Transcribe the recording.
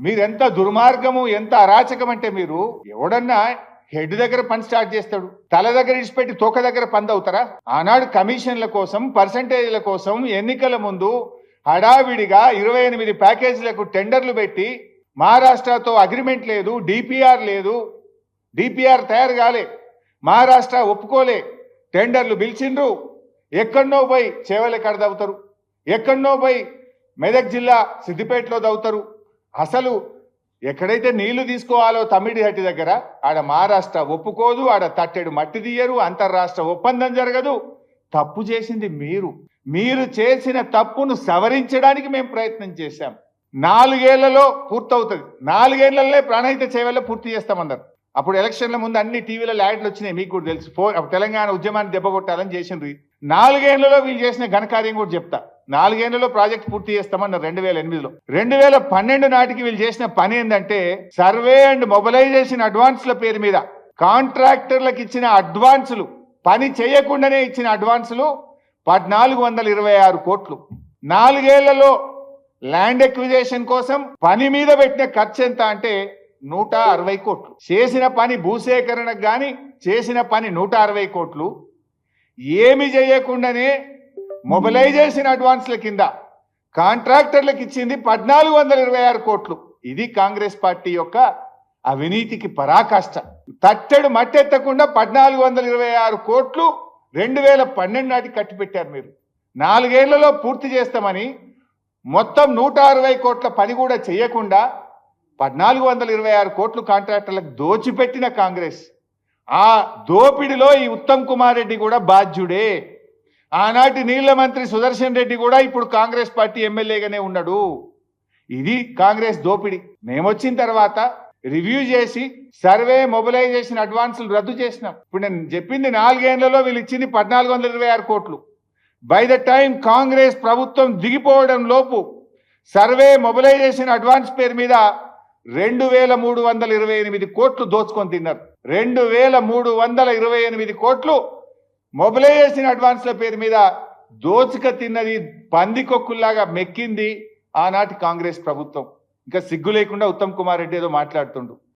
మీరెంత దుర్మార్గము ఎంత అరాచకం అంటే మీరు ఎవడన్నా హెడ్ దగ్గర పని స్టార్ట్ చేస్తాడు తల దగ్గర ఇడిచిపెట్టి తోక దగ్గర పని అవుతారా? ఆనాడు కమిషన్ల కోసం పర్సంటేజ్ల కోసం ఎన్నికల ముందు హడావిడిగా ఇరవై ఎనిమిది ప్యాకేజీలకు టెండర్లు పెట్టి మహారాష్ట్రతో అగ్రిమెంట్ లేదు డిపిఆర్ లేదు డిపిఆర్ తయారు కాలే మహారాష్ట్ర ఒప్పుకోలే టెండర్లు పిలిచిండ్రు. ఎక్కడనో పోయి చేవల కాడ ఎక్కడనో పోయి మెదక్ జిల్లా సిద్దిపేటలో దవుతారు అసలు ఎక్కడైతే నీళ్ళు తీసుకోవాలో తమిడిహట్టి దగ్గర ఆడ మహారాష్ట్ర ఒప్పుకోదు ఆడ తట్టెడు మట్టి తీయరు అంతర్రాష్ట్ర ఒప్పందం జరగదు. తప్పు చేసింది మీరు. మీరు చేసిన తప్పును సవరించడానికి మేము ప్రయత్నం చేశాం. నాలుగేళ్ళలో పూర్తవుతుంది. నాలుగేళ్ళలోనే ప్రాణహిత సేవల్లో పూర్తి చేస్తామన్నారు. అప్పుడు ఎలక్షన్ల ముందు అన్ని టీవీలలో యాడ్లు వచ్చినాయి మీకు కూడా తెలుసు. ఫోర్ తెలంగాణ ఉద్యమాన్ని దెబ్బ కొట్టాలని చేసిండ్రు. నాలుగేళ్ళలో వీళ్ళు చేసిన ఘనకార్యం కూడా చెప్తా. నాలుగేళ్ళలో ప్రాజెక్ట్ పూర్తి చేస్తామన్నారు రెండు వేల ఎనిమిదిలో. రెండు వేల పన్నెండు నాటికి వీళ్ళు చేసిన పని ఏంటంటే సర్వే అండ్ మొబిలైజేషన్ అడ్వాన్స్ల పేరు మీద కాంట్రాక్టర్లకు ఇచ్చిన అడ్వాన్సులు పని చేయకుండానే ఇచ్చిన అడ్వాన్సులు పద్నాలుగు వందల ఇరవై ఆరు కోట్లు. నాలుగేళ్ళలో ల్యాండ్ ఎక్విజేషన్ కోసం పని మీద పెట్టిన ఖర్చు ఎంత అంటే నూట అరవై కోట్లు. చేసిన పని భూసేకరణకు కానీ చేసిన పని నూట అరవై కోట్లు. ఏమి చేయకుండానే మొబిలైజేషన్ అడ్వాన్స్ల కింద కాంట్రాక్టర్లకు ఇచ్చింది పద్నాలుగు వందల ఇరవై ఆరు కోట్లు. ఇది కాంగ్రెస్ పార్టీ యొక్క అవినీతికి పరాకాష్ట. తట్టెడు మట్టెత్తకుండా పద్నాలుగు వందల ఇరవై ఆరు కోట్లు రెండు వేల పన్నెండు నాటికి కట్టిపెట్టారు మీరు. నాలుగేళ్ళలో పూర్తి చేస్తామని మొత్తం నూట అరవై కోట్ల పని కూడా చేయకుండా పద్నాలుగు వందల ఇరవై ఆరు కోట్లు కాంట్రాక్టర్లకు దోచిపెట్టిన కాంగ్రెస్. ఆ దోపిడిలో ఈ ఉత్తమ్ కుమార్ రెడ్డి కూడా బాధ్యుడే. ఆనాటి నీళ్ళ మంత్రి సుదర్శన్ రెడ్డి కూడా ఇప్పుడు కాంగ్రెస్ పార్టీ ఎమ్మెల్యేగానే ఉన్నాడు. ఇది కాంగ్రెస్ దోపిడి. మేమొచ్చిన తర్వాత రివ్యూ చేసి సర్వే మొబిలైజేషన్ అడ్వాన్సులు రద్దు చేసినాం. ఇప్పుడు నేను చెప్పింది నాలుగేళ్ళలో వీళ్ళు ఇచ్చింది పద్నాలుగు వందల ఇరవై ఆరు కోట్లు. బై ద టైం కాంగ్రెస్ ప్రభుత్వం దిగిపోవడం లోపు సర్వే మొబిలైజేషన్ అడ్వాన్స్ పేరు మీద రెండు వేల మూడు వందల ఇరవై ఎనిమిది కోట్లు దోచుకొని తిన్నారు. రెండు వేల మూడు వందల ఇరవై ఎనిమిది కోట్లు మొబిలైజేషన్ అడ్వాన్స్ల పేరు మీద దోచుక తిన్నది పందికొక్కుల్లాగా మెక్కింది ఆనాటి కాంగ్రెస్ ప్రభుత్వం. ఇంకా సిగ్గు లేకుండా ఉత్తమ్ కుమార్ రెడ్డి ఏదో మాట్లాడుతుండు.